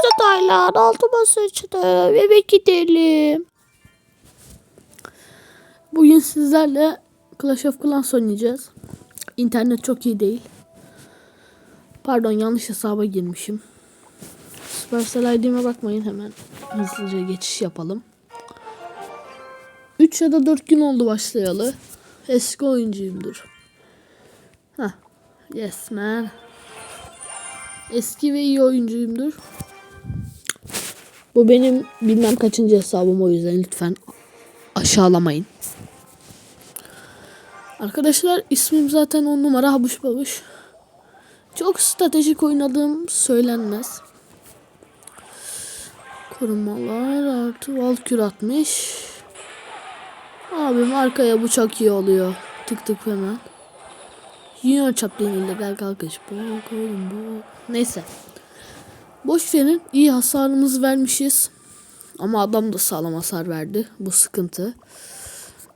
sıçtı Taylan. Altıma sıçtı. Eve gidelim. Bugün sizlerle Clash of Clans oynayacağız. İnternet çok iyi değil. Pardon yanlış hesaba girmişim. Supercell ID'me bakmayın hemen hızlıca geçiş yapalım. 3 ya da 4 gün oldu başlayalı. Eski oyuncuyumdur. Hah. Yes man. Eski ve iyi oyuncuyumdur. Bu benim bilmem kaçıncı hesabım o yüzden lütfen aşağılamayın. Arkadaşlar ismim zaten on numara habuş babuş. Çok stratejik oynadığım söylenmez. Korumalar artı valkür atmış. Abim arkaya bu çok iyi oluyor. Tık tık hemen. Junior Chaplin illegal kalkış. Bok oğlum bok. Neyse. Boş verin. İyi hasarımızı vermişiz. Ama adam da sağlam hasar verdi. Bu sıkıntı.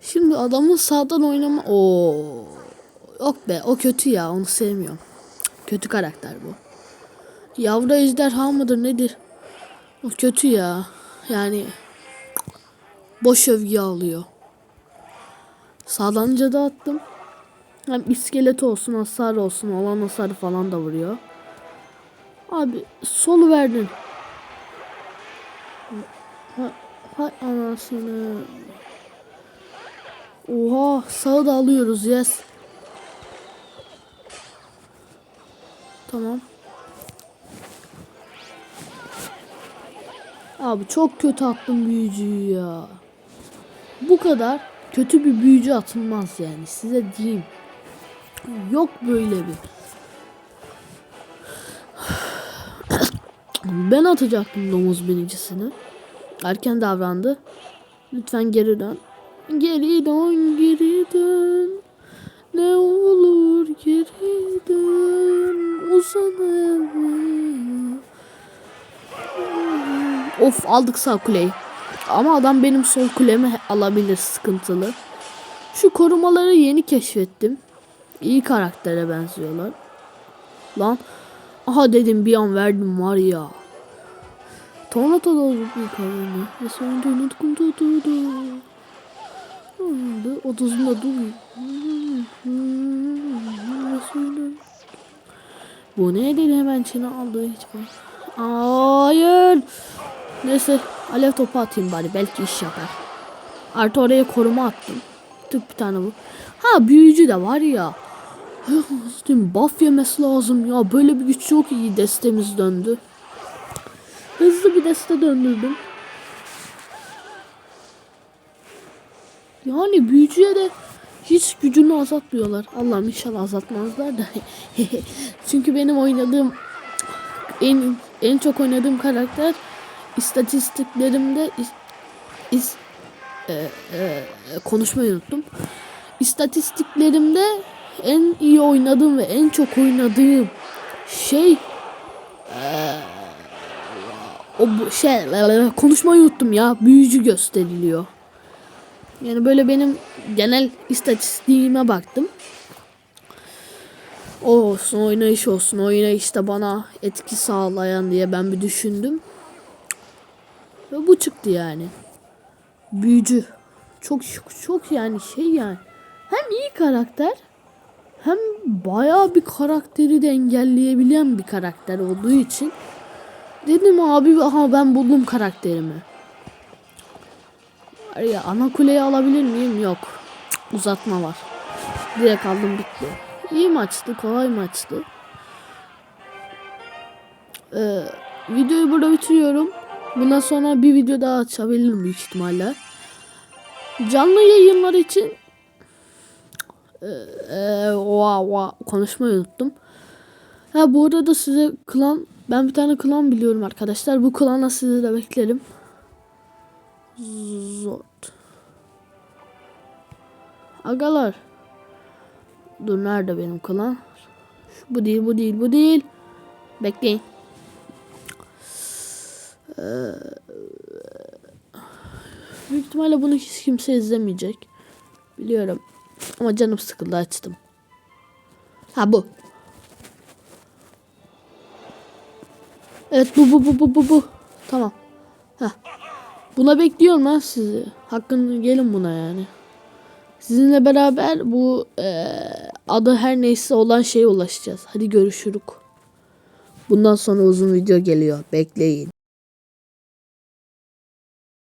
Şimdi adamın sağdan oynama... Oo. Yok be o kötü ya onu sevmiyorum. Kötü karakter bu. Yavru ejderha mıdır nedir? O kötü ya. Yani boş övgü alıyor. Sağdan cadı attım. Hem iskelet olsun hasar olsun olan hasarı falan da vuruyor. Abi solu verdin. Ha, hay anasını. Oha sağı da alıyoruz yes. Tamam. Abi çok kötü attım büyücüyü ya. Bu kadar kötü bir büyücü atılmaz yani size diyeyim. Yok böyle bir. Ben atacaktım domuz binicisini. Erken davrandı. Lütfen geri dön. Geri dön, geri dön. Ne olur geri dön. Uzanalım. Of aldık sağ kuleyi. Ama adam benim sol kulemi alabilir sıkıntılı. Şu korumaları yeni keşfettim. İyi karaktere benziyorlar. Lan. Aha dedim bir an verdim var ya. Tornata da oldu bir karını. Ve sonunda unutkum tutudu. Otuzunda dur. Bu ne dedi hemen çene aldı hiç bak. Hayır. Neyse alev topu atayım bari belki iş yapar. Artı oraya koruma attım. Tık bir tane bu. Ha büyücü de var ya. Değil buff yemesi lazım ya. Böyle bir güç çok iyi destemiz döndü. Hızlı bir deste döndürdüm. Yani büyücüye de hiç gücünü azaltmıyorlar. Allah'ım inşallah azaltmazlar da. Çünkü benim oynadığım en en çok oynadığım karakter istatistiklerimde is, is, e, e, konuşmayı unuttum. İstatistiklerimde en iyi oynadığım ve en çok oynadığım şey o şey konuşmayı unuttum ya büyücü gösteriliyor. Yani böyle benim genel istatistiğime baktım. O olsun oynayış olsun oynayışta bana etki sağlayan diye ben bir düşündüm. Ve bu çıktı yani. Büyücü. Çok çok yani şey yani. Hem iyi karakter hem bayağı bir karakteri de engelleyebilen bir karakter olduğu için dedim abi aha ben buldum karakterimi. Ya ana kuleyi alabilir miyim? Yok. Uzatma var. Direkt aldım bitti. İyi maçtı, kolay maçtı. Ee, videoyu burada bitiriyorum. Bundan sonra bir video daha açabilirim büyük ihtimalle. Canlı yayınlar için ee, e, oha, oha, konuşmayı unuttum. Ha bu arada size klan ben bir tane klan biliyorum arkadaşlar. Bu klana sizi de beklerim. Zort. Agalar. Dur nerede benim klan? Şu, bu değil bu değil bu değil. Bekleyin. Ee, büyük ihtimalle bunu hiç kimse izlemeyecek. Biliyorum. Ama canım sıkıldı açtım. Ha bu. Evet bu bu bu bu bu bu. Tamam. Heh. Buna bekliyorum ben sizi. Hakkın gelin buna yani. Sizinle beraber bu eee, adı her neyse olan şeye ulaşacağız. Hadi görüşürük. Bundan sonra uzun video geliyor. Bekleyin.